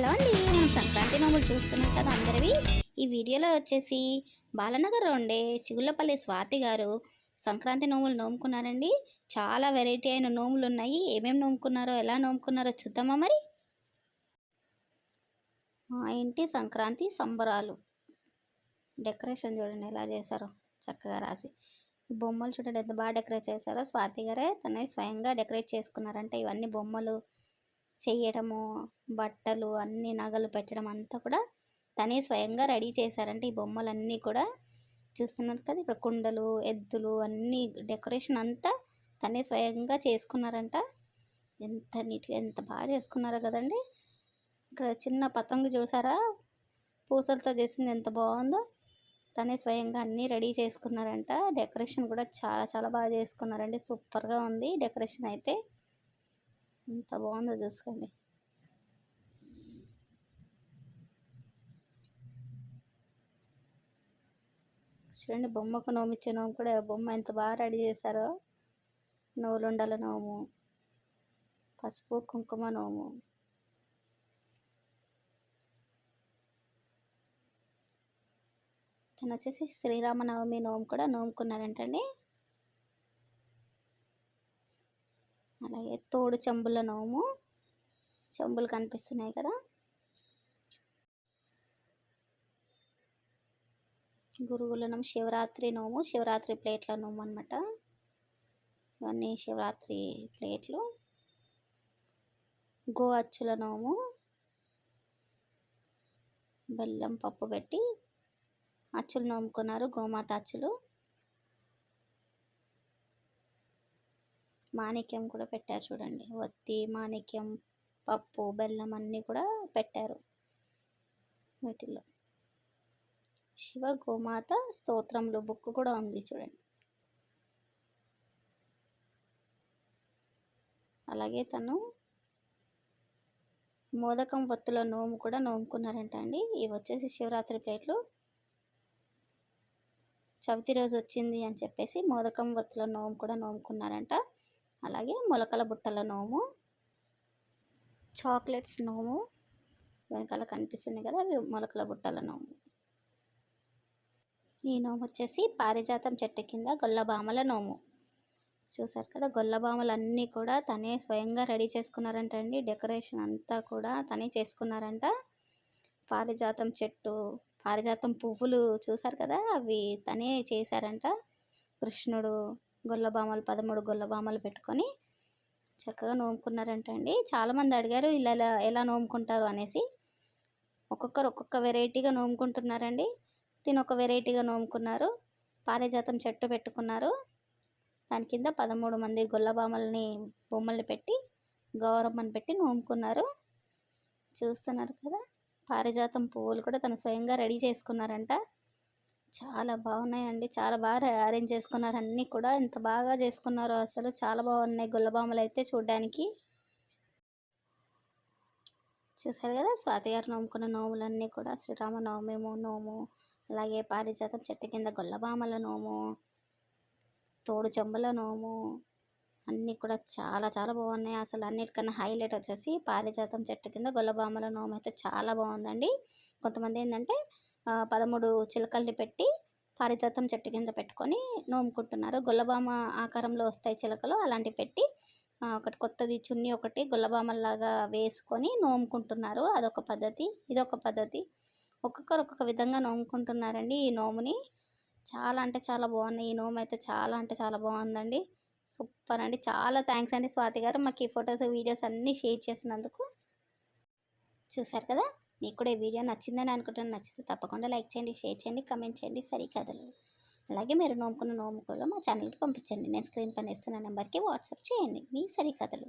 Hello అండి మనం సంక్రాంతి నోములు చూస్తున్నాం కదా అందరివి. ఈ వీడియోలో వచ్చేసి బాలనగర్ ఉండే చిగుళ్ళపల్లి స్వాతి గారు సంక్రాంతి నోములు నోముకున్నారండి. చాలా వెరైటీ అయిన నోములు ఉన్నాయి. ఏమేమి నోముకున్నారో ఎలా నోముకున్నారో చూద్దామా మరి? మా ఇంటి సంక్రాంతి సంబరాలు. డెకరేషన్ చూడండి ఎలా చేశారో చక్కగా రాసి. ఈ బొమ్మలు చూడండి ఎంత బాగా డెకరేట్ చేశారో. స్వాతి గారే తనే స్వయంగా డెకరేట్ చేసుకున్నారంటే. ఇవన్నీ బొమ్మలు చేయడము బట్టలు అన్ని నగలు పెట్టడం అంతా కూడా తనే స్వయంగా రెడీ చేశారంటే ఈ బొమ్మలన్నీ కూడా చూస్తున్నారు కదా! ఇక్కడ కుండలు ఎద్దులు అన్నీ డెకరేషన్ అంతా తనే స్వయంగా చేసుకున్నారంట. ఎంత నీట్గా ఎంత బాగా చేసుకున్నారో కదండి! ఇక్కడ చిన్న పతంగు చూసారా? పూసలతో చేసింది ఎంత బాగుందో! తనే స్వయంగా అన్నీ రెడీ చేసుకున్నారంట. డెకరేషన్ కూడా చాలా చాలా బాగా చేసుకున్నారండి. సూపర్గా ఉంది డెకరేషన్ అయితే. ఎంత బాగుందో చూసుకోండి. చూడండి బొమ్మకు నోమిచ్చే నోము కూడా బొమ్మ ఎంత బాగా రెడీ చేశారో. నోలుండల నోము. పసుపు కుంకుమ నోము. తను వచ్చేసి శ్రీరామనవమి నోము కూడా నోముకున్నారంటండి. అలాగే తోడు చెంబుల నోము. చెంబులు కనిపిస్తున్నాయి కదా. గురుగులనం శివరాత్రి నోము శివరాత్రి ప్లేట్ల నోము అనమాట ఇవన్నీ శివరాత్రి ప్లేట్లు. గో అచ్చుల నోము. బెల్లం పప్పు పెట్టి అచ్చులు నోముకున్నారు గోమాత అచ్చులు. మాణిక్యం కూడా పెట్టారు చూడండి. వత్తి మాణిక్యం పప్పు బెల్లం అన్నీ కూడా పెట్టారు వీటిలో శివ గోమాత స్తోత్రంలో బుక్ కూడా ఉంది చూడండి. అలాగే తను మోదకం ఒత్తుల నోము కూడా నోముకున్నారంట అండి. ఇవి వచ్చేసి శివరాత్రి ప్లేట్లు. చవితి రోజు వచ్చింది అని చెప్పేసి మోదకం ఒత్తుల నోము కూడా నోముకున్నారంట. అలాగే మొలకల బుట్టల నోము చాక్లెట్స్ నోము వెనకాల కనిపిస్తుంది కదా అవి మొలకల బుట్టల నోము. ఈ నోము వచ్చేసి పారిజాతం చెట్టు కింద గొల్లబామల నోము. చూసారు కదా గొల్లబామలు అన్నీ కూడా తనే స్వయంగా రెడీ చేసుకున్నారంట అండి. డెకరేషన్ అంతా కూడా తనే చేసుకున్నారంట. పారిజాతం చెట్టు పారిజాతం పువ్వులు చూసారు కదా అవి తనే చేశారంట. కృష్ణుడు గొల్లబామలు పదమూడు గొల్లబామలు పెట్టుకొని చక్కగా నోముకున్నారంట అండి. చాలామంది అడిగారు ఇలా ఎలా నోముకుంటారు అనేసి. ఒక్కొక్కరు ఒక్కొక్క వెరైటీగా నోముకుంటున్నారండి. తిని ఒక వెరైటీగా నోముకున్నారు. పారిజాతం చెట్టు పెట్టుకున్నారు. దాని కింద పదమూడు మంది గొల్లబామల్ని బొమ్మల్ని పెట్టి గౌరమ్మని పెట్టి నోముకున్నారు. చూస్తున్నారు కదా పారిజాతం పువ్వులు కూడా తను స్వయంగా రెడీ చేసుకున్నారంట. చాలా బాగున్నాయండి. చాలా బాగా అరేంజ్ చేసుకున్నారు. అన్నీ కూడా ఎంత బాగా చేసుకున్నారో అసలు చాలా బాగున్నాయి గుల్లబొమ్మలు అయితే చూడడానికి. చూసారు కదా స్వాతి గారు నోముకున్న నోములన్నీ కూడా శ్రీరామ నవమి నోము అలాగే పారిజాతం చెట్టు కింద గొల్లబామల నోము తోడు చెంబుల నోము అన్నీ కూడా చాలా చాలా బాగున్నాయి. అసలు అన్నిటికన్నా హైలైట్ వచ్చేసి పారిజాతం చెట్టు కింద గొల్లబామల నోము అయితే చాలా బాగుందండి. కొంతమంది ఏంటంటే పదమూడు చిలకల్ని పెట్టి పారిజాతం చెట్టు కింద పెట్టుకొని నోముకుంటున్నారు. గొల్లబామ ఆకారంలో వస్తాయి చిలకలు అలాంటివి పెట్టి ఒకటి కొత్తది చున్నీ ఒకటి గొల్లబామల్లాగా వేసుకొని నోముకుంటున్నారు. అదొక పద్ధతి ఇదొక పద్ధతి. ఒక్కొక్కరు ఒక్కొక్క విధంగా నోముకుంటున్నారండి ఈ నోముని. చాలా అంటే చాలా బాగున్నాయి. ఈ నోము అయితే చాలా అంటే చాలా బాగుందండి. సూపర్ అండి. చాలా థ్యాంక్స్ అండి స్వాతి గారు. మాకు ఈ ఫొటోస్ వీడియోస్ అన్నీ షేర్ చేసినందుకు. చూసారు కదా? మీకు కూడా ఈ వీడియో నచ్చిందని అనుకుంటున్నాను. నచ్చితే తప్పకుండా లైక్ చేయండి షేర్ చేయండి కమెంట్ చేయండి సరికథలు. అలాగే మీరు నోముకున్న నోముకుల్లో మా ఛానల్కి పంపించండి. నేను స్క్రీన్ పని ఇస్తున్న నెంబర్కి వాట్సాప్ చేయండి. మీ సరికథలు.